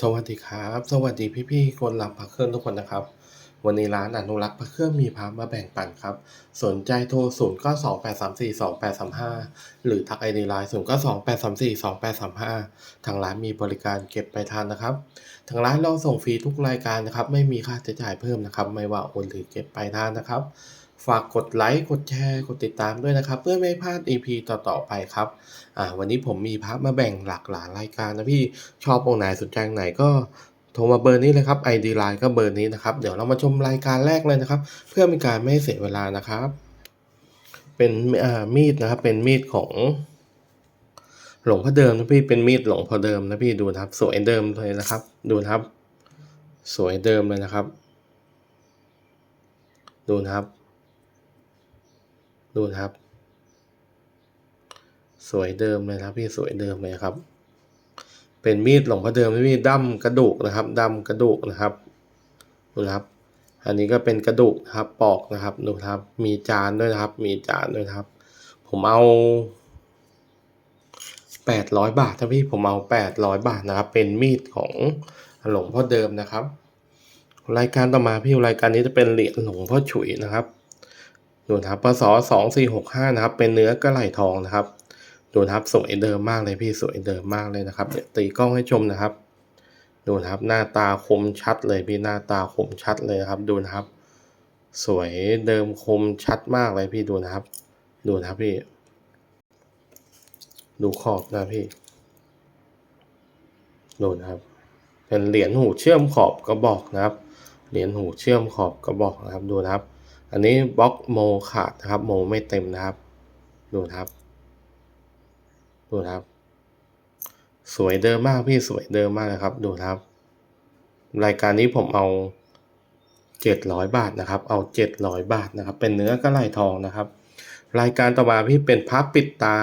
สวัสดีครับ สวัสดีพี่ๆคนรักพระเครื่องทุกคนนะครับ วันนี้ร้านอนุรักษ์พระเครื่องมีพระมาแบ่งปันครับ สนใจโทร 0 9 2 8 3 4 2 8 3 5 หรือทักไอดีไลน์0 9 2 8 3 4 2 8 3 5 ทางร้านมีบริการเก็บไปลายทานนะครับ ทางร้านเราส่งฟรีทุกรายการนะครับ ไม่มีค่าใช้จ่ายเพิ่มนะครับ ไม่ว่าโอนหรือเก็บไปลายทานนะครับ ฝากกดไลค์ กดแชร์ กดติดตามด้วยนะครับ เพื่อไม่พลาด EP ต่อ ๆ ไปครับ อ่า วันนี้ผมมีพระมาแบ่งหลากหลายรายการนะพี่ ชอบองไหนสนใจไหนก็โทรมาเบอร์นี้เลยครับ ID Line ก็เบอร์นี้นะครับ เดี๋ยวเรามาชมรายการแรกเลยนะครับ เพื่อเป็นการไม่เสียเวลานะครับ เป็นอ่ามีดนะครับ เป็นมีดของหลงพ่อเดิมนะพี่ เป็นมีดหลงพ่อเดิมนะพี่ดูนะครับ สวยเดิมเลยนะครับ ดูนะครับ สวยเดิมเลยนะครับ ดูนะครับ ดูครับ สวยเดิมเลยครับพี่สวยเดิมเลยครับ เป็นมีดหลวงพ่อเดิมนะพี่ดั้มกระดูกนะครับดั้มกระดูกนะครับดูครับ อันนี้ก็เป็นกระดูกนะครับปอกนะครับดูครับ มีจานด้วยนะครับ มีจานด้วยครับ ผมเอาแปดร้อยบาทนะพี่ผมเอาแปดร้อยบาทนะครับ เป็นมีดของหลวงพ่อเดิมนะครับ รายการต่อมาพี่รายการนี้จะเป็นเหรียญหลวงพ่อฉุยนะครับ ดูนะครับพศสองสี่หกห้านะครับ เป็นเนื้อกระไหล่ทองนะครับ ดูนะครับสวยเดิมมากเลยพี่สวยเดิมมากเลยนะครับเดี๋ยวตีกล้องให้ชมนะครับ ดูนะครับหน้าตาคมชัดเลยพี่หน้าตาคมชัดเลยนะครับ ดูนะครับ สวยเดิมคมชัดมากเลยพี่ดูนะครับ ดูนะครับพี่ ดูขอบนะพี่ ดูนะครับ เป็นเหรียญหูเชื่อมขอบกระบอกนะครับ เหรียญหูเชื่อมขอบกระบอกนะครับ ดูนะครับ อันนี้บล็อกโมขาดนะครับโมไม่เต็มนะครับ ดูครับ ดูครับ สวยเดิมมากพี่สวยเดิมมากเลยครับ ดูครับ รายการนี้ผมเอาเจ็ดร้อยบาทนะครับ เอาเจ็ดร้อยบาทนะครับ เป็นเนื้อกระไหลทองนะครับ รายการต่อมาพี่เป็นพระปิดตา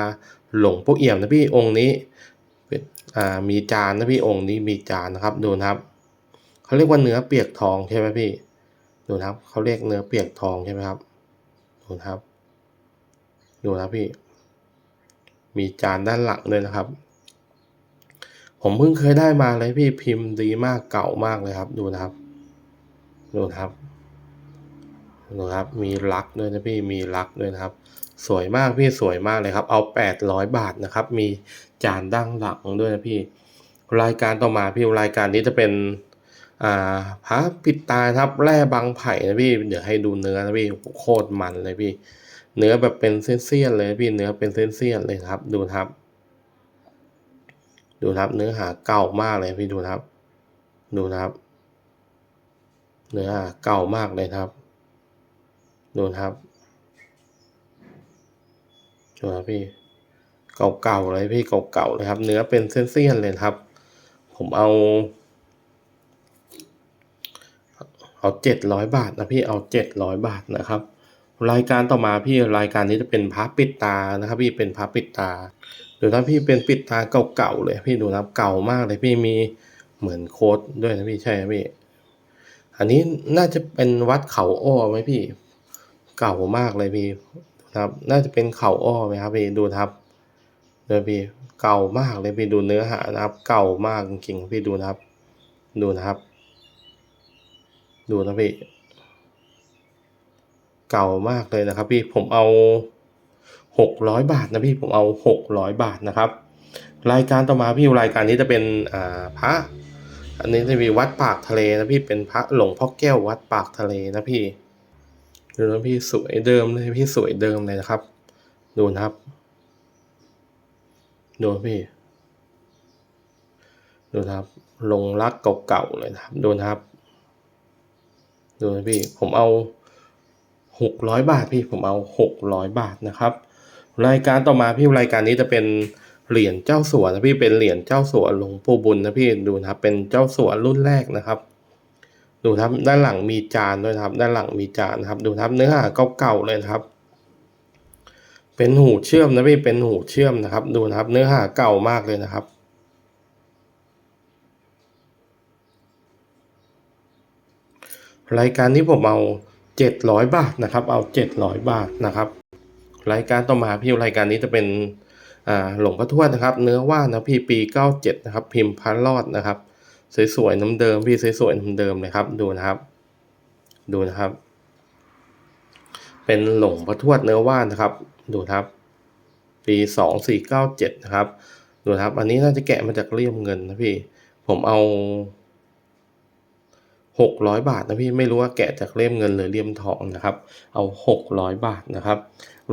หลงพ่อเอี่ยมนะพี่องค์นี้เป็นมีจานนะพี่องค์นี้มีจานนะครับ ดูนะครับเขาเรียกว่าเนื้อเปียกทองใช่ไหมพี่ ดูนะครับเขาเรียกเนื้อเปียกทองใช่ไหมครับดูนะครับ ดูนะครับพี่ มีจานด้านหลังด้วยนะครับ ผมเพิ่งเคยได้มาเลยพี่พิมพ์ดีมากเก่ามากเลยครับ ดูนะครับ ดูนะครับดูครับ มีลักด้วยนะพี่มีลักด้วยนะครับ สวยมากพี่สวยมากเลยครับ เอาแปดร้อยบาทนะครับ มีจานด้านหลังด้วยนะพี่ รายการต่อมาพี่รายการนี้จะเป็น อ่าพระปิดตาครับแร่บางไผ่นะพี่เดี๋ยวให้ดูเนื้อนะพี่โคตรมันเลยพี่ เนื้อแบบเป็นเส้นๆเลยนะพี่เนื้อเป็นเส้นๆเลยครับ ดูครับ ดูครับเนื้อหาเก่ามากเลยพี่ดูครับ ดูครับ เนื้อหาเก่ามากเลยครับ ดูครับดูครับพี่เก่าๆเลยพี่เก่าๆเลยครับ เนื้อเป็นเส้นๆเลยนะครับ ผมเอา เอาเจ็ดร้อยบาทนะพี่เอาเจ็ดร้อยบาทนะครับ รายการต่อมาพี่รายการนี้จะเป็นพระปิดตานะครับ พี่เป็นพระปิดตาดูนะพี่เป็นปิดตาเก่าๆเลย พี่ดูนะเก่ามากเลยพี่มีเหมือนโค้ดด้วยนะพี่ใช่ไหมพี่อันนี้น่าจะเป็นวัดเขาอ้อไหมพี่ เก่ามากเลยพี่นะครับ น่าจะเป็นเขาอ้อไหมครับพี่ดูนะครับเดี๋ยวพี่เก่ามากเลยพี่ดูเนื้อหานะครับ เก่ามากจริงๆพี่ดูนะครับ ดูนะครับ ดูนะพี่ เก่ามากเลยนะครับพี่ผมเอาหกร้อยบาทนะพี่ผมเอาหกร้อยบาทนะครับ รายการต่อมาพี่รายการนี้จะเป็นอ่าพระอันนี้จะมีวัดปากทะเลนะพี่เป็นพระหลวงพ่อแก้ววัดปากทะเลนะพี่ดูนะพี่สวยเดิมเลยพี่สวยเดิมเลยนะครับ ดูนะครับดูนะพี่ดูนะครับลงรักเก่าๆเลยนะครับดูนะครับ ดูนะพี่ผมเอาหกร้อยบาทพี่ผมเอาหกร้อยบาทนะครับ รายการต่อมาพี่รายการนี้จะเป็นเหรียญเจ้าสัวนะพี่เป็นเหรียญเจ้าสัวหลวงปู่บุญนะพี่ดูนะครับเป็นเจ้าสัวรุ่นแรกนะครับ ดูนะครับด้านหลังมีจานด้วยครับ ด้านหลังมีจานนะครับ ดูนะครับเนื้อหาเก่าๆเลยนะครับ เป็นหูเชื่อมนะพี่เป็นหูเชื่อมนะครับ ดูนะครับ เนื้อหาเก่ามากเลยนะครับ รายการนี้ผมเอาเจ็ดร้อยบาทนะครับ เอาเจ็ดร้อยบาทนะครับ รายการต่อมาพี่รายการนี้จะเป็นหลวงพ่อทวดนะครับ เนื้อว่านนะพี่ปีเก้าเจ็ดนะครับ พิมพ์พันรอดนะครับ สวยๆน้ำเดิมพี่สวยๆน้ำเดิมเลยครับ ดูนะครับ ดูนะครับ เป็นหลงพระทวดเนื้อว่านนะครับ ดูนะครับปีสองสี่เก้าเจ็ดนะครับดูนะครับ อันนี้น่าจะแกะมาจากเลี่ยมเงินนะพี่ ผมเอา หกร้อยบาทนะพี่ไม่รู้ว่าแกะจากเล่มเงินหรือเล่มทองนะครับ เอาหกร้อยบาทนะครับ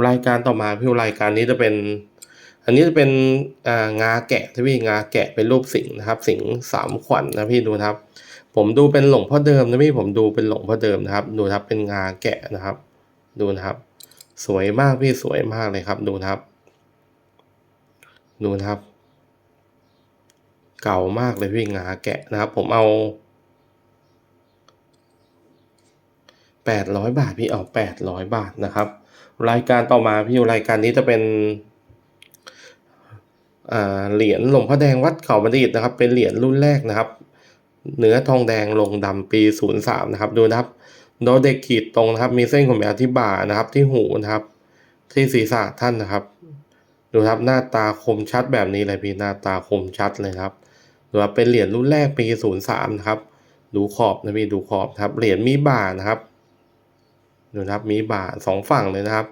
รายการต่อมาพี่รายการนี้จะเป็น อันนี้จะเป็นงาแกะที่พี่งาแกะเป็นรูปสิงห์นะครับ สิงห์สามขวัญนนะพี่ดูนะครับ ผมดูเป็นหลงพ่อเดิมนะพี่ผมดูเป็นหลงพ่อเดิมนะครับ ดูครับเป็นงาแกะนะครับ ดูนะครับ สวยมากพี่สวยมากเลยครับ ดูนะครับ ดูนะครับ เก่ามากเลยพี่งาแกะนะครับ ผมเอา แปดร้อยบาทพี่เอาแปดร้อยบาทนะครับ รายการต่อมาพี่รายการนี้จะเป็นเหรียญหลวงพ่อแดงวัดเขาบัณฑิตนะครับ เป็นเหรียญรุ่นแรกนะครับ เนื้อทองแดงลงดำปีศูนย์สามนะครับ ดูนะครับโดเด็กขีดตรงนะครับ มีเส้นขนยาวที่บ่านะครับ ที่หูนะครับ ที่ศีรษะท่านนะครับ ดูครับหน้าตาคมชัดแบบนี้เลยพี่หน้าตาคมชัดเลยครับดูว่าเป็นเหรียญรุ่นแรกปีศูนย์สามนะครับ ดูขอบนะพี่ดูขอบครับเหรียญมีบ่านะครับ ดูนะครับมีบ่าสองฝั่งเลยนะครับ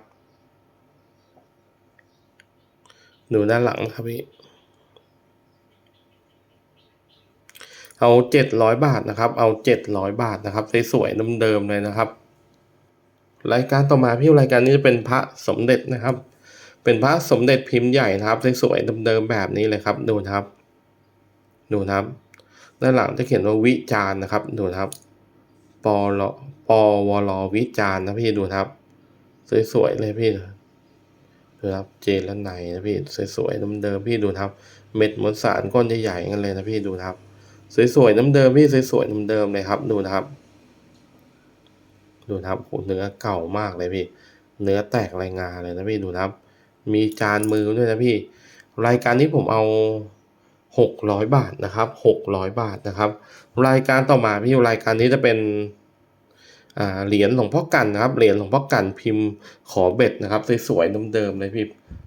ดูด้านหลังครับพี่เอาเจ็ดร้อยบาทนะครับ เอาเจ็ดร้อยบาทนะครับสวยๆเดิมๆเลยนะครับ รายการต่อมาพี่รายการนี้จะเป็นพระสมเด็จนะครับ เป็นพระสมเด็จพิมพ์ใหญ่นะครับสวยๆเดิมๆแบบนี้เลยครับดูนะครับ ดูนะครับด้านหลังจะเขียนว่าวิจารนะครับดูนะครับปอล ปวลวิจารณ์นะพี่ดูครับ สวยๆเลยพี่ดูครับเจนและในนะพี่สวยๆเดิมๆพี่ดูครับ เม็ดมวลสารก้อนใหญ่ๆกันเลยนะพี่ดูครับ สวยๆน้ำเดิมพี่สวยๆเดิมๆเลยครับดูนะครับดูนะครับโหเนื้อเก่ามากเลยพี่ เนื้อแตกรายงานเลยนะพี่ดูนะครับ มีจานมือด้วยนะพี่ รายการนี้ผมเอาหกร้อยบาทนะครับหกร้อยบาทนะครับ รายการต่อมาพี่รายการนี้จะเป็น เหรียญหลวงพ่อกันนะครับ เหรียญหลวงพ่อกันพิมพ์ขอเบ็ดนะครับสวยๆเดิมๆเลยพี่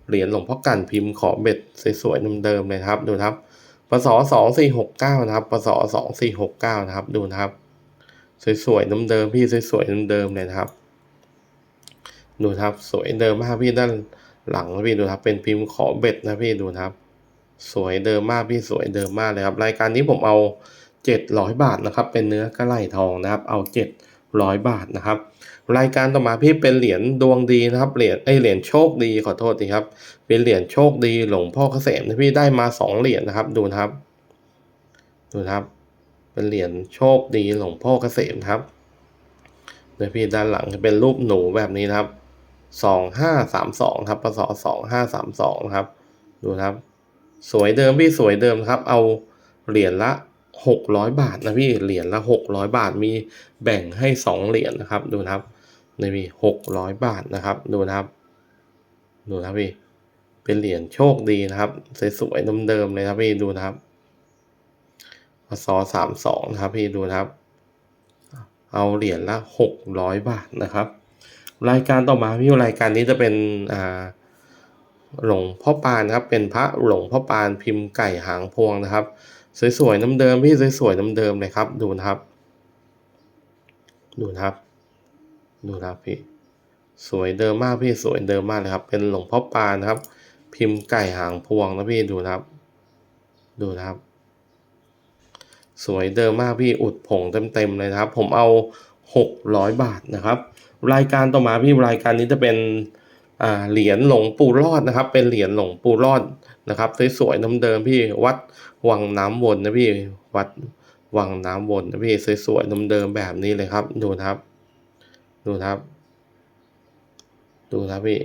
เหรียญหลวงพ่อกันพิมพ์ขอเบ็ดสวยๆเดิมๆเลยครับ ดูครับปศสองสี่หกเก้านะครับปศสองสี่หกเก้านะครับ ดูนะครับ สวยๆเดิมๆพี่สวยๆเดิมๆเลยนะครับ ดูครับ สวยเดิมมากพี่ด้านหลังพี่ดูครับ เป็นพิมพ์ขอเบ็ดนะพี่ดูครับ สวยเดิมมากพี่สวยเดิมมากเลยครับ รายการนี้ผมเอาเจ็ดร้อยบาทนะครับ เป็นเนื้อกระไหล่ทองนะครับ เอาเจ็ด ร้อยบาทนะครับ รายการต่อมาพี่เป็นเหรียญดวงดีนะครับเหรียญไอเหรียญโชคดีขอโทษทีครับ เป็นเหรียญโชคดีหลวงพ่อเกษมนะพี่ได้มาสองเหรียญนะครับดูนะครับ ดูนะครับ เป็นเหรียญโชคดีหลวงพ่อเกษมครับเดี๋ยวพี่ด้านหลังจะเป็นรูปหนูแบบนี้นะครับสองห้าสามสองครับปศสองห้าสามสองครับ ดูนะครับ สวยเดิมพี่สวยเดิมครับ เอาเหรียญละ หกร้อยบาทนะพี่เหรียญละหกร้อยบาทมีแบ่งให้สองเหรียญนะครับ ดูนะครับนี่พี่หกร้อยบาทนะครับ ดูนะครับ ดูนะพี่เป็นเหรียญโชคดีนะครับสวยๆเดิมๆเลยครับพี่ดูนะครับพศสามสองนะครับพี่ดูนะครับ เอาเหรียญละหกร้อยบาทนะครับ รายการต่อมาพี่รายการนี้จะเป็นอ่าหลวงพ่อปานครับเป็นพระหลวงพ่อปานพิมพ์ไก่หางพวงนะครับ สวยๆน้ำเดิมพี่สวยๆน้ำเดิมเลยครับ ดูนะครับ ดูนะครับ ดูนะครับพี่ สวยเดิมมากพี่สวยเดิมมากเลยครับ เป็นหลวงพ่อปานครับ พิมพ์ไก่หางพวงนะพี่ดูนะครับ ดูนะครับ สวยเดิมมากพี่อุดผงเต็มๆเลยนะครับ ผมเอาหกร้อยบาทนะครับ รายการต่อมาพี่รายการนี้จะเป็นเหรียญหลงปู่รอดนะครับ เป็นเหรียญหลงปู่รอด นะครับสวยๆน้ำเดิมพี่วัดวังน้ำวนนะพี่วัดวังน้ำวนนะพี่สวยๆน้ำเดิมแบบนี้เลยครับ ดูนะครับ ดูนะครับ ดูนะครับพี่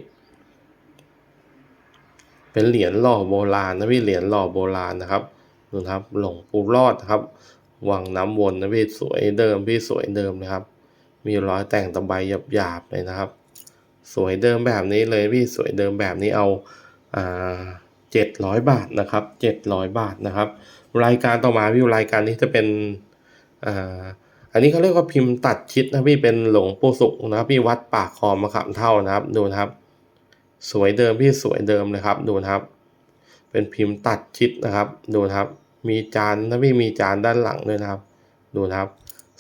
เป็นเหรียญหล่อโบราณนะพี่เหรียญหล่อโบราณนะครับดูนะครับหลงปูรอดนะครับวังน้ำวนนะพี่สวยเดิมพี่สวยเดิมนะครับ มีรอยแต่งตะไบหยาบๆเลยนะครับ สวยเดิมแบบนี้เลยพี่สวยเดิมแบบนี้เอาอ่า เจ็ดร้อยบาทนะครับเจ็ดร้อยบาทนะครับ รายการต่อมาพี่รายการนี้จะเป็นอ่าอันนี้เขาเรียกว่าพิมพ์ตัดชิดนะพี่เป็นหลวงปู่สุขนะครับพี่วัดปากคอมะขามเท่านะครับดูนะครับ สวยเดิมพี่สวยเดิมเลยครับดูนะครับ เป็นพิมพ์ตัดชิดนะครับ ดูนะครับ มีจานนะพี่มีจานด้านหลังด้วยนะครับ ดูนะครับ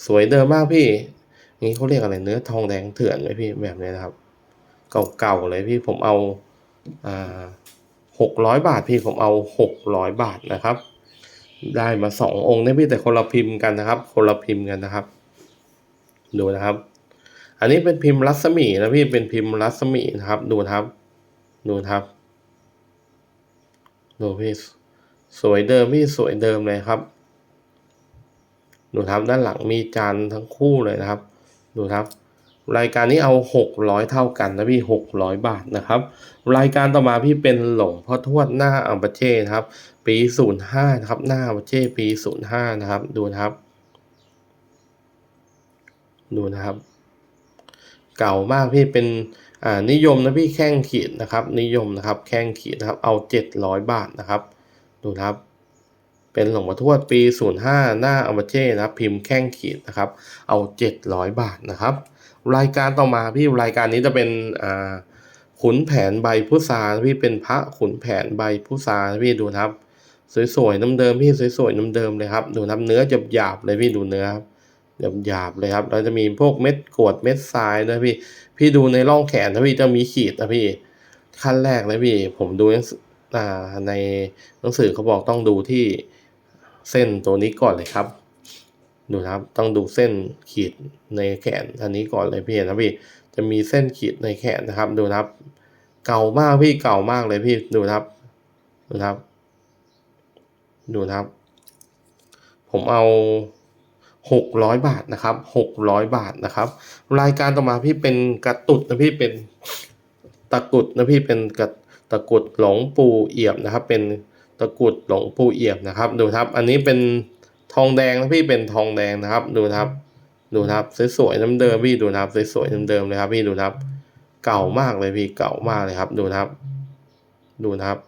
สวยเดิมมากพี่นี่เขาเรียกอะไรเนื้อทองแดงเถื่อนไหมพี่แบบนี้นะครับ เก่าๆเลยพี่ผมเอาอ่า หกร้อยบาทพี่ผมเอาหกร้อยบาทนะครับ ได้มาสององค์นะพี่แต่คนละพิมพ์กันนะครับ คนละพิมพ์กันนะครับ ดูนะครับ อันนี้เป็นพิมพ์รัศมีนะพี่เป็นพิมพ์รัศมีนะครับ ดูนะครับ ดูนะครับดูพี่สวยเดิมพี่สวยเดิมเลยครับ ดูครับด้านหลังมีจานทั้งคู่เลยนะครับ ดูครับ รายการนี้เอาหกร้อยเท่ากันนะพี่หกร้อยบาทนะครับ รายการต่อมาพี่เป็นหลงพ่อทวดหน้าอัมปาเช่นะครับ ปีศูนย์ห้านะครับ หน้าอัมปาเช่ปีศูนย์ห้านะครับ ดูนะครับ ดูนะครับ เก่ามากพี่เป็นอ่านิยมนะพี่แข้งขีดนะครับ นิยมนะครับ แข้งขีดนะครับ เอาเจ็ดร้อยบาทนะครับ ดูนะครับเป็นหลวงพ่อทวดปี 05 หน้าอัมบเช่นะครับ พิมพ์แข้งขีดนะครับ เอา 700 บาทนะครับ รายการต่อมาพี่รายการนี้จะเป็นอ่าขุนแผนใบพุทราพี่เป็นพระขุนแผนใบพุทราพี่ดูครับ สวยๆน้ำเดิมพี่สวยๆน้ำเดิมเลยครับ ดูครับเนื้อจะหยาบๆเลยพี่ดูเนื้อครับหยาบๆเลยครับแล้วจะมีพวกเม็ดกรวดเม็ดทรายด้วยพี่ พี่ดูในร่องแขนนะพี่จะมีขีดนะพี่ ขั้นแรกเลยพี่ ผมดูในหนังสือเขาบอกต้องดูที่เส้นตัวนี้ก่อนเลยครับ ดูนะครับต้องดูเส้นขีดในแขนอันนี้ก่อนเลยพี่เห็นะพี่ จะมีเส้นขีดในแขนนะครับ ดูนะครับ เก่ามากพี่เก่ามากเลยพี่ดูนะครับดูนะครับ ดูนะครับ ผมเอาหกร้อยบาทนะครับหกร้อยบาทนะครับ รายการต่อมาพี่เป็นกระตุดนะพี่เป็นตะกุดนะพี่เป็นกระตะกุดหลงปูเอี่ยมนะครับ เป็นตะกุดหลงปูเอี่ยมนะครับ ดูครับ อันนี้เป็น ทองแดงนะพี่เป็นทองแดงนะครับ ดูครับ ดูครับสวยๆน้ำเดิมพี่ดูครับสวยๆน้ำเดิมเลยครับ พี่ดูครับ เก่ามากเลยพี่เก่ามากเลยครับ ดูครับ ดูครับ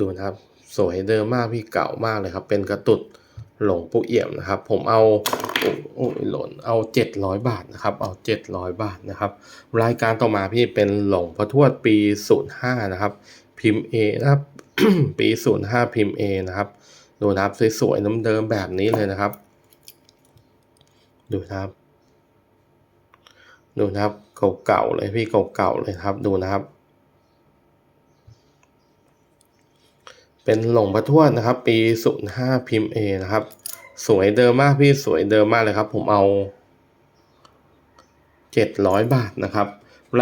ดูครับ สวยเดิมมากพี่เก่ามากเลยครับ เป็นกระตุดหลงปูเอี่ยมนะครับ ผมเอาโอ้โอ้ยหล่นเอาเจ็ดร้อยบาทนะครับ เอาเจ็ดร้อยบาทนะครับ รายการต่อมาพี่เป็นหลงพระทวดปีศูนย์ห้านะครับ พิมพ์ A นะครับ ปีศูนย์ห้าพิมพ์ A นะครับ ดูนะครับสวยๆน้ำเดิมแบบนี้เลยนะครับ ดูนะครับ ดูนะครับเก่าๆเลยพี่เก่าๆเลยครับ ดูนะครับ เป็นหลงพระทวดนะครับ ปีศูนย์ห้าพิมพ์ A นะครับ สวยเดิมมากพี่สวยเดิมมากเลยครับ ผมเอาเจ็ดร้อยบาทนะครับ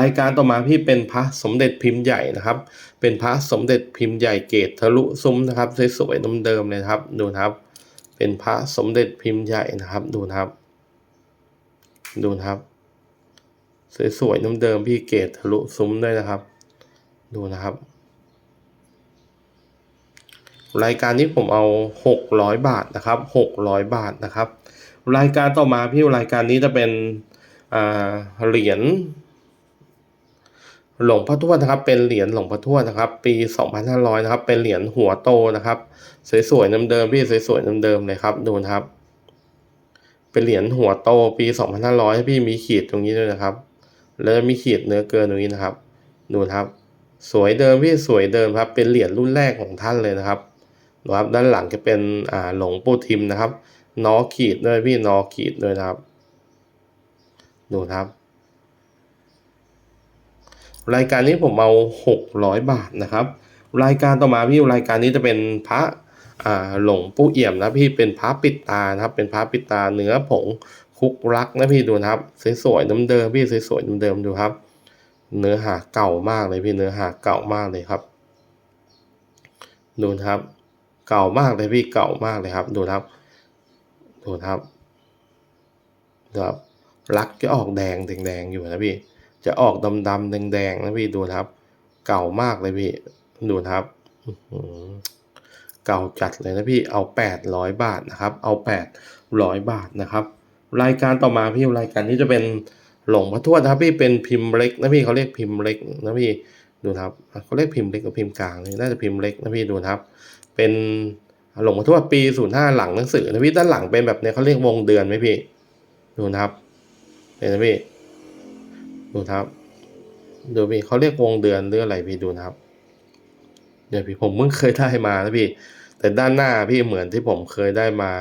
รายการต่อมาพี่เป็นพระสมเด็จพิมพ์ใหญ่นะครับ เป็นพระสมเด็จพิมพ์ใหญ่เกตทะลุซุ้มนะครับสวยๆเดิมๆเลยครับ ดูนะครับ เป็นพระสมเด็จพิมพ์ใหญ่นะครับ ดูนะครับ ดูนะครับ สวยๆเดิมๆพี่เกตทะลุซุ้มด้วยนะครับ ดูนะครับ รายการนี้ผมเอาหกร้อยบาทนะครับหกร้อยบาทนะครับ รายการต่อมาพี่รายการนี้จะเป็นเหรียญ หลวงพ่อทวดนะครับ เป็นเหรียญหลวงพ่อทวดนะครับ ปีสองพันห้าร้อยนะครับ เป็นเหรียญหัวโตนะครับ สวยๆเดิมๆพี่สวยๆเดิมๆเลยครับดูนะครับ เป็นเหรียญหัวโตปีสองพันห้าร้อยพี่มีขีดตรงนี้ด้วยนะครับ แล้วมีขีดเนื้อเกินตรงนี้นะครับ ดูนะครับ สวยเดิมพี่สวยเดิมครับ เป็นเหรียญรุ่นแรกของท่านเลยนะครับนะครับด้านหลังจะเป็นอ่าหลงปูทิมนะครับนอขีดด้วยพี่นอขีดด้วยนะครับ ดูนะครับ รายการนี้ผมเอาหกร้อยบาทนะครับ รายการต่อมาพี่รายการนี้จะเป็นพระหลงปูเอี่ยมนะพี่เป็นพระปิดตานะครับ เป็นพระปิดตาเนื้อผงคุกรักนะพี่ดูนะครับสวยๆเดิมๆพี่สวยๆเดิมๆดูครับ เนื้อหาเก่ามากเลยพี่เนื้อหาเก่ามากเลยครับ ดูนะครับ เก่ามากเลยพี่เก่ามากเลยครับ ดูนะครับ ดูนะครับดูครับรักจะออกแดงแดงๆอยู่นะพี่ จะออกดำดำแดงแดงๆนะพี่ดูนะครับ เก่ามากเลยพี่ดูนะครับเก่าจัดเลยนะพี่เอาแปดร้อยบาทนะครับ เอาแปดร้อยบาทนะครับ รายการต่อมาพี่รายการนี้จะเป็นหลงพระทวดนะครับพี่เป็นพิมพ์เล็กนะพี่เขาเรียกพิมพ์เล็กนะพี่ดูนะครับเขาเรียกพิมพ์เล็กกับพิมพ์กลางนี่น่าจะพิมพ์เล็กนะพี่ดูนะครับ เป็นหลงมาทั่วปีศูนย์ห้าหลังหนังสือนะพี่ด้านหลังเป็นแบบเนี้ยเขาเรียกวงเดือนไหมพี่ดูนะครับเห็นไหมพี่ ดูครับดูพี่เขาเรียกวงเดือนหรืออะไรพี่ดูนะครับเนี่ยวพี่ผมเพิ่งเคยได้มานะพี่ แต่ด้านหน้าพี่เหมือนที่ผมเคยได้มา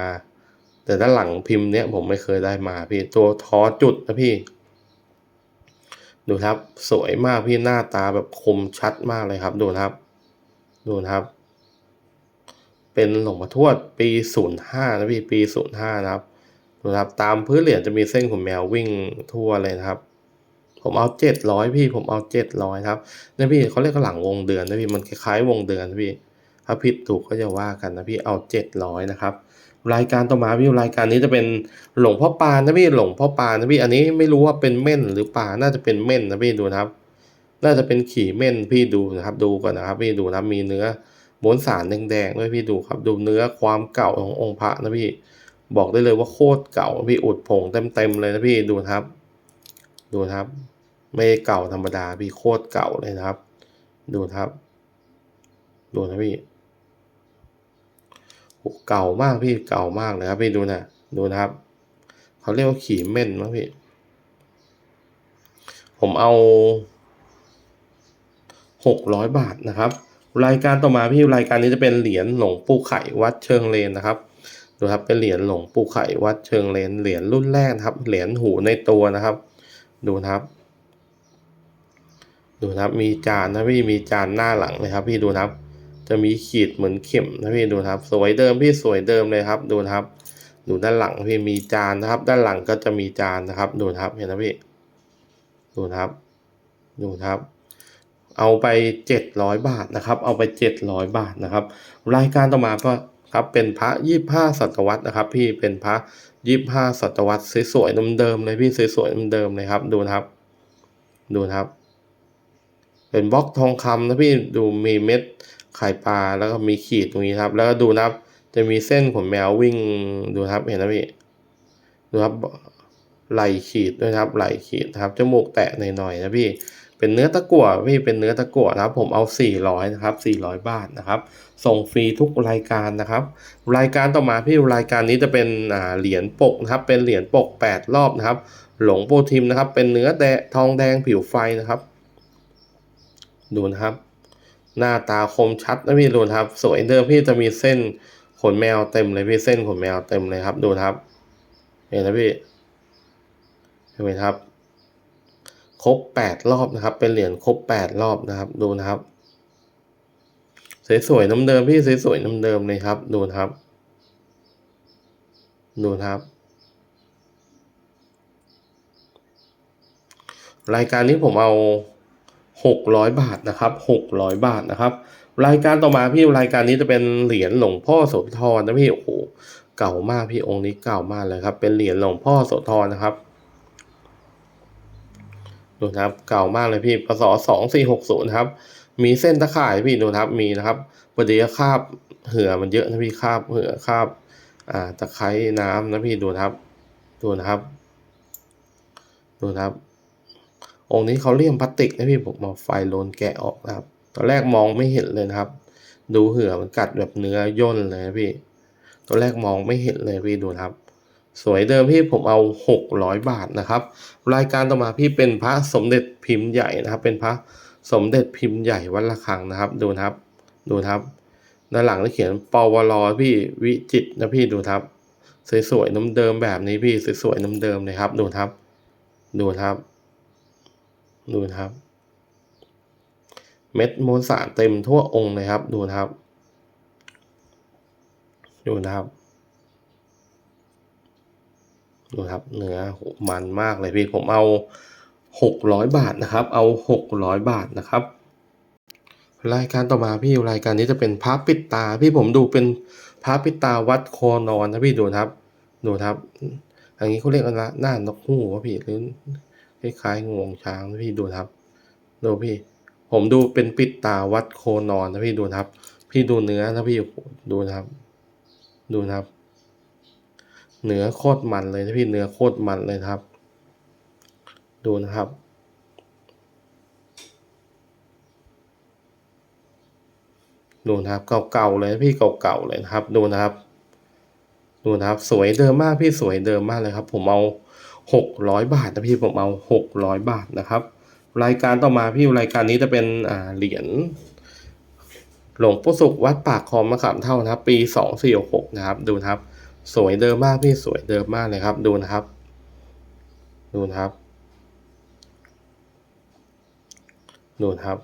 แต่ด้านหลังพิมพ์เนี้ยผมไม่เคยได้มาพี่ตัวทอจุดนะพี่ ดูครับ สวยมากพี่หน้าตาแบบคมชัดมากเลยครับดูนะครับ ดูนะครับ เป็นหลวงพ่อทวดปีศูนย์ห้านะพี่ปีศูนย์ห้านะครับดูครับ ตามพื้นเหรียญจะมีเส้นขนแมววิ่งทั่วเลยนะครับ ผมเอาเจ็ดร้อยพี่ผมเอาเจ็ดร้อยครับเนี่ยพี่เขาเรียกหลังวงเดือนนะพี่มันคล้ายๆวงเดือนนะพี่ถ้าผิดถูกก็จะว่ากันนะพี่เอาเจ็ดร้อยนะครับรายการต่อมาพี่รายการนี้จะเป็นหลวงพ่อปานนะพี่หลวงพ่อปานนะพี่อันนี้ไม่รู้ว่าเป็นเม่นหรือปลาน่าจะเป็นเม่นนะพี่ดูนะครับ น่าจะเป็นขี่เม่นพี่ดูนะครับ ดูก่อนนะครับ พี่ดูนะมีเนื้อมวนสารแดงๆด้วยพี่ดูครับ ดูเนื้อความเก่าขององค์พระนะพี่บอกได้เลยว่าโคตรเก่าพี่อุดผงเต็มๆเลยนะพี่ดูนะครับ ดูนะครับ ไม่เก่าธรรมดาพี่โคตรเก่าเลยนะครับ ดูครับ ดูนะพี่เก่ามากพี่เก่ามากเลยครับพี่ดูนะดูนะครับเขาเรียกว่าขีเม่นมั้งพี่ ผมเอาหกร้อยบาทนะครับ รายการต่อมาพี่รายการนี้จะเป็นเหรียญหลวงปู่ไข่วัดเชิงเลนนะครับดูครับเป็นเหรียญหลวงปู่ไข่วัดเชิงเลนเหรียญรุ่นแรกครับเหรียญหูในตัวนะครับ ดูนะครับ ดูนะครับ มีจานนะพี่มีจานหน้าหลังเลยครับ พี่ดูนะครับ จะมีขีดเหมือนเข็มนะพี่ดูนะครับ สวยเดิมพี่สวยเดิมเลยครับ ดูนะครับดูด้านหลังพี่มีจานนะครับ ด้านหลังก็จะมีจานนะครับ ดูนะครับเห็นนะพี่ดูนะครับ ดูนะครับ เอาไปเจ็ดร้อยบาทนะครับ เอาไปเจ็ดร้อยบาทนะครับ รายการต่อมาก็ครับเป็นพระยี่ห้าศตวรรษนะครับ พี่เป็นพระยี่ห้าศตวรรษสวยๆเดิมๆเลยพี่สวยๆเดิมๆเลยครับ ดูนะครับ ดูนะครับ เป็นบล็อกทองคำนะพี่ดูมีเม็ดไข่ปลาแล้วก็มีขีดตรงนี้ครับ แล้วก็ดูนะครับจะมีเส้นขนแมววิ่งดูครับเห็นนะพี่ดูครับไหลขีดด้วยครับไหลขีดครับจมูกแตะหน่อยๆนะพี่เป็นเนื้อตะกั่วพี่เป็นเนื้อตะกั่วนะครับ ผมเอา 400นะครับ400 บาทนะครับ ส่งฟรีทุกรายการนะครับ รายการต่อมาพี่รายการนี้จะเป็นเหรียญปกนะครับ เป็นเหรียญปก 8 รอบนะครับ หลวงปู่ทิมนะครับ เป็นเนื้อแดงทองแดงผิวไฟนะครับ ดูนะครับ หน้าตาคมชัดนะพี่ดูนะครับสวยเดิมพี่จะมีเส้นขนแมวเต็มเลยพี่เส้นขนแมวเต็มเลยครับ ดูนะครับ เห็นนะพี่เห็นไหมครับ ครบแปดรอบนะครับ เป็นเหรียญครบแปดรอบนะครับ ดูนะครับ สวยๆน้ำเดิมพี่สวยๆน้ำเดิมเลยครับ ดูนะครับ ดูนะครับรายการนี้ผมเอา หกร้อยบาทนะครับหกร้อยบาทนะครับ รายการต่อมาพี่รายการนี้จะเป็นเหรียญหลวงพ่อโสธรนะพี่โอ้โหเก่ามากพี่องค์นี้เก่ามากเลยครับ เป็นเหรียญหลวงพ่อโสธรนะครับดูนะครับเก่ามากเลยพี่พศสองสี่หกศูนย์ครับ มีเส้นตะข่ายพี่ดูนะครับมีนะครับพอดีคาบเหือมันเยอะนะพี่คาบเหือคาบอ่าตะไคร้น้ำนะพี่ดูนะครับ ดูนะครับ ดูนะครับ องค์นี้เขาเลี่ยมพลาสติกนะพี่ผมเอาไฟโลนแกะออกนะครับ ตอนแรกมองไม่เห็นเลยนะครับ ดูเหือมันกัดแบบเนื้อย่นเลยนะพี่ ตอนแรกมองไม่เห็นเลยพี่ดูครับ สวยเดิมพี่ผมเอาหกร้อยบาทนะครับ รายการต่อมาพี่เป็นพระสมเด็จพิมพ์ใหญ่นะครับ เป็นพระสมเด็จพิมพ์ใหญ่วัดระฆังนะครับ ดูครับ ดูครับด้านหลังได้เขียนปวรพี่วิจิตนะพี่ดูครับ สวยๆน้ำเดิมแบบนี้พี่สวยๆน้ำเดิมเลยครับ ดูครับ ดูครับ ดูนะครับ เม็ดมวลสารเต็มทั่วองค์เลยครับ ดูนะครับ ดูนะครับ ดูครับ เนื้อมันมากเลยพี่ ผมเอาหกร้อยบาทนะครับ เอาหกร้อยบาทนะครับ รายการต่อมาพี่รายการนี้จะเป็นพระปิดตา พี่ผมดูเป็นพระปิดตาวัดโคนอนนะพี่ดูนะครับ ดูนะครับ อันนี้เขาเรียกอะไรนะหน้านกฮูวะพี่หรือ คล้ายๆงวงช้างนะพี่ดูครับ ดูพี่ ผมดูเป็นปิดตาวัดโคนอนนะพี่ดูครับ พี่ดูเนื้อนะพี่ดูครับ ดูครับ เนื้อโคตรมันเลยนะพี่เนื้อโคตรมันเลยครับ ดูนะครับดูนะครับเก่าๆเลยนะพี่เก่าๆเลยนะครับ ดูนะครับ ดูนะครับ สวยเดิมมากพี่สวยเดิมมากเลยครับ ผมเอา หกร้อยบาทนะพี่ผมเอาหกร้อยบาทนะครับ รายการต่อมาพี่รายการนี้จะเป็นอ่าเหรียญหลวงปู่สุขวัดปากคลองมะขามเท่านะครับ ปีสองสี่หกนะครับ ดูนะครับ สวยเดิมมากพี่สวยเดิมมากเลยครับ ดูนะครับ ดูนะครับ ดูนะครับ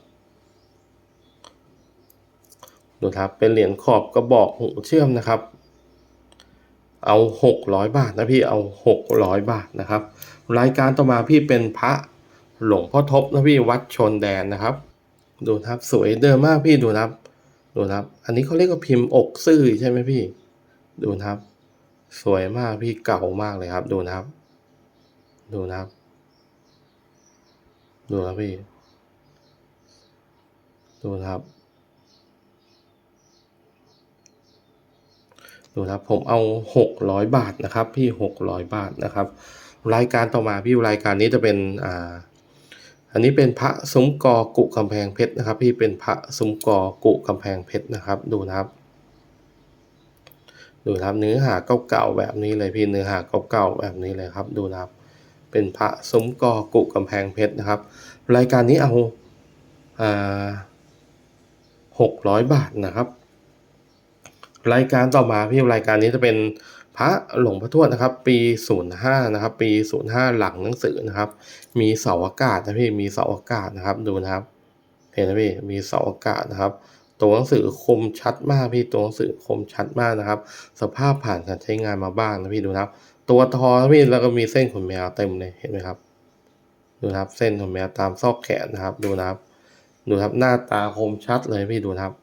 ดูนะครับเป็นเหรียญขอบกระบอกหูเชื่อมนะครับ เอาหกร้อยบาทนะพี่เอาหกร้อยบาทนะครับ รายการต่อมาพี่เป็นพระหลวงพ่อทบนะพี่วัดชนแดนนะครับ ดูนะครับสวยเดิมมากพี่ดูนะครับดูนะครับ อันนี้เขาเรียกว่าพิมพ์อกซื่อใช่ไหมพี่ ดูนะครับ สวยมากพี่เก่ามากเลยครับ ดูนะครับ ดูนะครับ ดูนะพี่ ดูนะครับ ดูครับผมเอาหกร้อยบาทนะครับ พี่หกร้อยบาทนะครับ รายการต่อมาพี่รายการนี้จะเป็นอ่าอันนี้เป็นพระซุ้มกอกุกำแพงเพชรนะครับ พี่เป็นพระซุ้มกอกุกำแพงเพชรนะครับ ดูนะครับ ดูนะครับเนื้อหาเก่าๆแบบนี้เลยพี่เนื้อหาเก่าๆแบบนี้เลยครับ ดูนะครับ เป็นพระซุ้มกอกุกำแพงเพชรนะครับ รายการนี้เอาอ่าหกร้อยบาทนะครับ รายการต่อมาพี่รายการนี้จะเป็นพระหลวงพ่อทวดนะครับ ปี 05 นะครับ ปี 05 หลังหนังสือนะครับ มีเสาอากาศนะพี่มีเสาอากาศนะครับดูนะครับ เห็นไหมพี่มีเสาอากาศนะครับ ตัวหนังสือคมชัดมากพี่ตัวหนังสือคมชัดมากนะครับ สภาพผ่านการใช้งานมาบ้างนะพี่ดูนะครับ ตัวทอนะพี่แล้วก็มีเส้นขนแมวเต็มเลยเห็นไหมครับ ดูนะครับ เส้นขนแมวตามซอกแขนนะครับ ดูนะครับ ดูครับหน้าตาคมชัดเลยพี่ดูนะครับ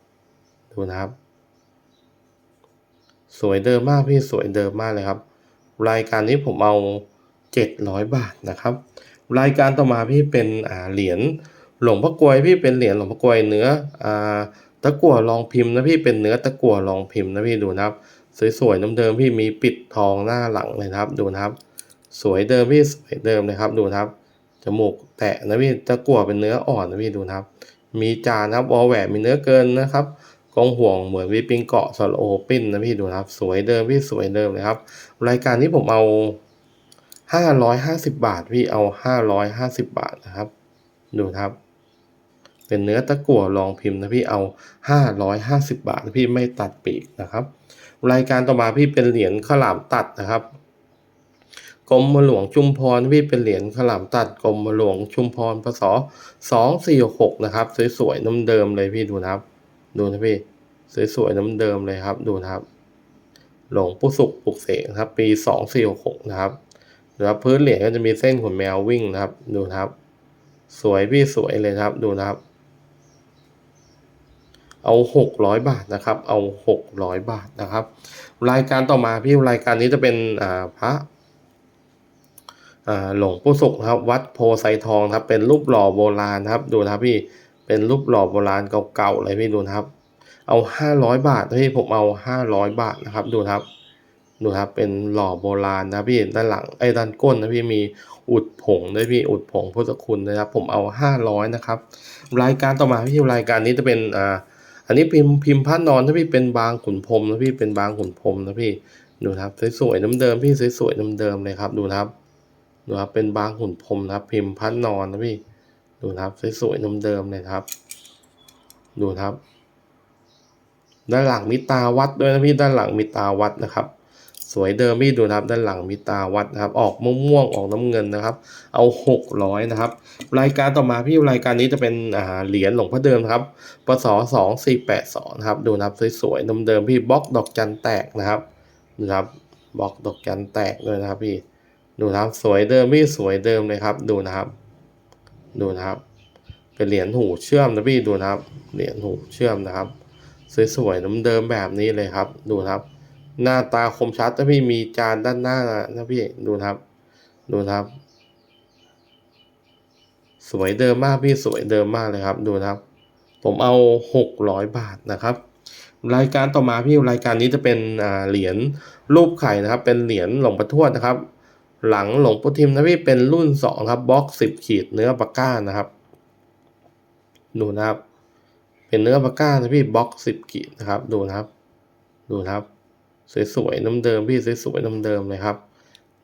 ดูนะครับ สวยเดิมมากพี่สวยเดิมมากเลยครับ รายการนี้ผมเอาเจ็ดร้อยบาทนะครับ รายการต่อมาพี่เป็นอ่าเหรียญหลวงพ่อกลวยพี่เป็นเหรียญหลวงพ่อกลวยเนื้ออ่าตะกั่วรองพิมพ์นะพี่เป็นเนื้อตะกั่วรองพิมพ์นะพี่ดูนะครับ สวยๆน้ำเดิมพี่มีปิดทองหน้าหลังเลยนะครับ ดูนะครับ สวยเดิมพี่สวยเดิมเลยครับดูนะครับจมูกแตะนะพี่ตะกั่วเป็นเนื้ออ่อนนะพี่ดูนะครับ มีจานนะครับวอลแหวนมีเนื้อเกินนะครับ กองห่วงเหมือนวิปิงเกาะสโลโอปินนะพี่ดูนะครับ สวยเดิมพี่สวยเดิมเลยครับ รายการนี้ผมเอาห้าร้อยห้าสิบบาทพี่เอาห้าร้อยห้าสิบบาทนะครับ ดูนะครับ เป็นเนื้อตะกั่วรองพิมพ์นะพี่เอาห้าร้อยห้าสิบบาทพี่ไม่ตัดปีกนะครับ รายการต่อมาพี่เป็นเหรียญข้าวหลามตัดนะครับกรมหลวงชุมพรพี่เป็นเหรียญขลามตัดกรมหลวงชุมพรพศสองสี่หกนะครับ สวยๆน้ำเดิมเลยพี่ดูนะครับ ดูนะพี่สวยๆน้ำเดิมเลยครับ ดูนะครับ หลวงปู่สุขปลุกเสกครับ ปีสองสี่หกนะครับนะครับพื้นเหรียญก็จะมีเส้นขนแมววิ่งนะครับ ดูนะครับ สวยพี่สวยเลยครับ ดูนะครับ เอาหกร้อยบาทนะครับ เอาหกร้อยบาทนะครับ รายการต่อมาพี่รายการนี้จะเป็นอ่าพระอ่าหลวงปู่สุขครับ วัดโพไซทองครับ เป็นรูปหล่อโบราณครับ ดูนะครับพี่ เป็นรูปหล่อโบราณเก่าๆเลยพี่ดูนะครับ เอาห้าร้อยบาทนะพี่ผมเอาห้าร้อยบาทนะครับดูนะครับ ดูครับเป็นหล่อโบราณนะพี่ด้านหลังไอ้ด้านก้นนะพี่มีอุดผงด้วยพี่อุดผงพุทธคุณนะครับ ผมเอาห้าร้อยนะครับรายการต่อมาพี่รายการนี้จะเป็นอ่าอันนี้พิมพ์พิมพ์พระนอนนะพี่เป็นบางขุนพรมนะพี่เป็นบางขุนพรมนะพี่ดูนะครับสวยๆน้ำเดิมพี่สวยๆน้ำเดิมเลยครับดูนะครับดูครับเป็นบางขุนพรมนะครับ พิมพ์พระนอนนะพี่ ดูครับสวยๆน้ำเดิมเลยครับ ดูครับ ด้านหลังมีตาวัดด้วยนะพี่ด้านหลังมีตาวัดนะครับ สวยเดิมพี่ดูครับ ด้านหลังมีตาวัดนะครับ ออกม่วงๆออกน้ำเงินนะครับ เอาหกร้อยนะครับ รายการต่อมาพี่รายการนี้จะเป็นเหรียญหลวงพ่อเดิมครับปศสองสี่แปดสองครับ ดูครับสวยๆเดิมๆพี่บล็อกดอกจันแตกนะครับดูนะครับบล็อกดอกจันแตกด้วยนะครับพี่ดูครับสวยเดิมพี่สวยเดิมเลยครับ ดูนะครับ ดูนะครับ เป็นเหรียญหูเชื่อมนะพี่ดูนะครับ เหรียญหูเชื่อมนะครับสวยๆน้ำเดิมแบบนี้เลยครับ ดูนะครับ หน้าตาคมชัดนะพี่มีจานด้านหน้านะพี่ดูนะครับ ดูนะครับ สวยเดิมมากพี่สวยเดิมมากเลยครับดูนะครับ ผมเอาหกร้อยบาทนะครับ รายการต่อมาพี่รายการนี้จะเป็นอ่าเหรียญรูปไข่นะครับ เป็นเหรียญหลวงปู่ทวดนะครับ หลังหลงปูทิมนะพี่เป็นรุ่นสองครับบล็อกสิบขีดเนื้อปากก้านะครับดูนะครับ เป็นเนื้อปากก้านะพี่บล็อกสิบขีดนะครับ ดูนะครับ ดูนะครับ สวยๆน้ำเดิมพี่สวยๆน้ำเดิมเลยครับ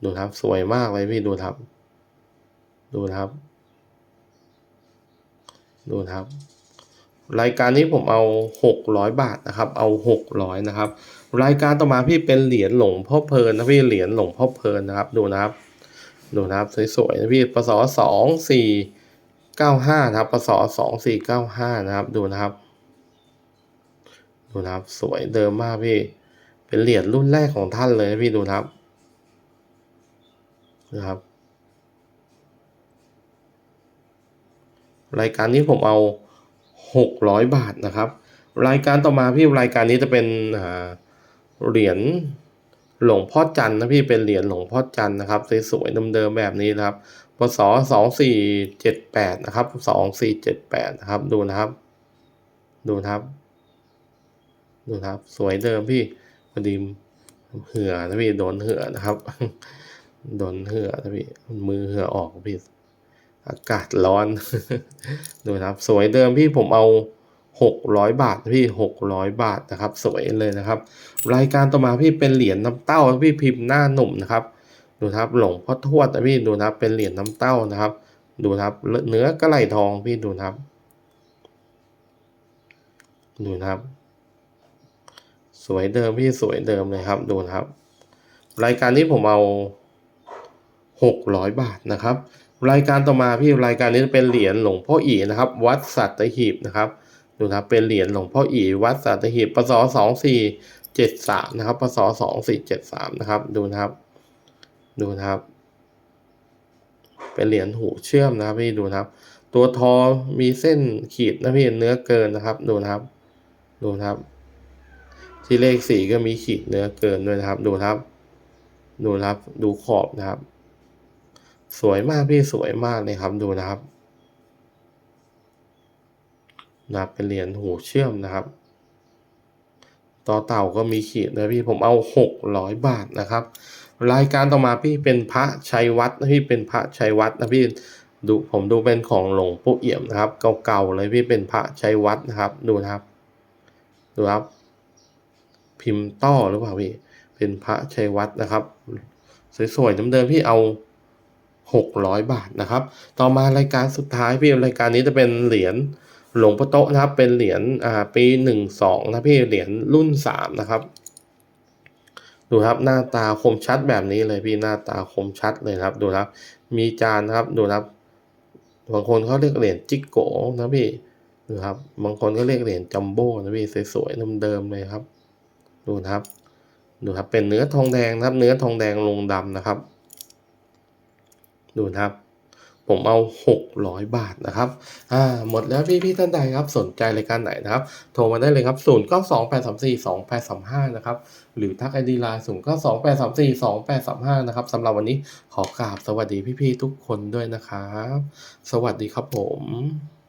ดูนะครับสวยมากเลยพี่ดูนะครับ ดูนะครับ ดูนะครับ รายการนี้ผมเอาหกร้อยบาทนะครับ เอาหกร้อยนะครับ รายการต่อมาพี่เป็นเหรียญหลวงพ่อเพลินนะพี่เหรียญหลวงพ่อเพลินนะครับ ดูนะครับดูนะครับสวยๆนะพี่ปศสองสี่เก้าห้านะครับปศสองสี่เก้าห้านะครับ ดูนะครับ ดูนะครับสวยเดิมมากพี่ เป็นเหรียญรุ่นแรกของท่านเลยนะพี่ดูนะครับนะครับ รายการนี้ผมเอา หกร้อยบาทนะครับ รายการต่อมาพี่รายการนี้จะเป็นเหรียญหลวงพ่อจันนะพี่เป็นเหรียญหลวงพ่อจันนะครับสวยๆเดิมๆแบบนี้นะครับพศสองสี่เจ็ดแปดนะครับสองสี่เจ็ดแปดนะครับดูนะครับ ดูนะครับดูนะครับ สวยเดิมพี่พอดีเหือนะพี่โดนเหือนะครับโดนเหือนะพี่มือเหือออกพี่ อากาศร้อน ดูนะครับ สวยเดิมพี่ผมเอาหกร้อยบาทพี่หกร้อยบาทนะครับ สวยเลยนะครับ รายการต่อมาพี่เป็นเหรียญน้ำเต้าพี่พิมพ์หน้าหนุ่มนะครับ ดูนะครับหลงพ่อทวดนะพี่ดูนะครับเป็นเหรียญน้ำเต้านะครับ ดูนะครับเนื้อกระไหลทองพี่ดูนะครับ ดูนะครับ สวยเดิมพี่สวยเดิมเลยครับ ดูนะครับ รายการนี้ผมเอาหกร้อยบาทนะครับ รายการต่อมาพี่รายการนี้เป็นเหรียญหลวงพ่ออีนะครับ วัดสัตหีบนะครับดูนะครับเป็นเหรียญหลวงพ่ออีวัดสัตหีบปศสองสี่เจ็ดสามนะครับปศสองสี่เจ็ดสามนะครับ ดูนะครับ ดูนะครับ เป็นเหรียญหูเชื่อมนะครับพี่ดูนะครับ ตัวทอมีเส้นขีดนะพี่เนื้อเกินนะครับ ดูนะครับ ดูนะครับ ที่เลขสี่ก็มีขีดเนื้อเกินด้วยนะครับ ดูนะครับ ดูนะครับ ดูขอบนะครับ สวยมากพี่สวยมากเลยครับดูนะครับนะเป็นเหรียญหูเชื่อมนะครับ ต่อเต่าก็มีขีดนะพี่ผมเอาหกร้อยบาทนะครับ รายการต่อมาพี่เป็นพระชัยวัดนะพี่เป็นพระชัยวัดนะพี่ดูผมดูเป็นของหลวงปู่เอี่ยมนะครับ เก่าๆเลยพี่เป็นพระชัยวัดนะครับ ดูนะครับ ดูครับ พิมพ์ต้อหรือเปล่าพี่เป็นพระชัยวัดนะครับ สวยๆเดิมๆพี่เอา หกร้อยบาทนะครับ ต่อมารายการสุดท้ายพี่รายการนี้จะเป็นเหรียญหลวงพ่อโตนะครับ เป็นเหรียญอ่าปีหนึ่งสองนะพี่เหรียญรุ่นสามนะครับ ดูครับหน้าตาคมชัดแบบนี้เลยพี่หน้าตาคมชัดเลยครับ ดูครับ มีจานนะครับดูครับบางคนเขาเรียกเหรียญจิกโกนะพี่ดูครับ บางคนก็เรียกเหรียญจัมโบ้นะพี่สวยๆเดิมๆเลยครับ ดูครับ ดูครับเป็นเนื้อทองแดงนะครับ เนื้อทองแดงลงดำนะครับ ดูนะครับผมเอา 600 บาทนะครับ อ่า หมดแล้วพี่พี่ท่านใดครับ สนใจรายการไหนนะครับ โทรมาได้เลยครับศูนย์เก้าสองแปดสามสี่สองแปดสามห้านะครับ หรือทักไอดีไลน์ศูนย์เก้าสองแปดสามสี่สองแปดสามห้านะครับสำหรับวันนี้ขอกราบสวัสดีพี่ๆทุกคนด้วยนะครับ สวัสดีครับผม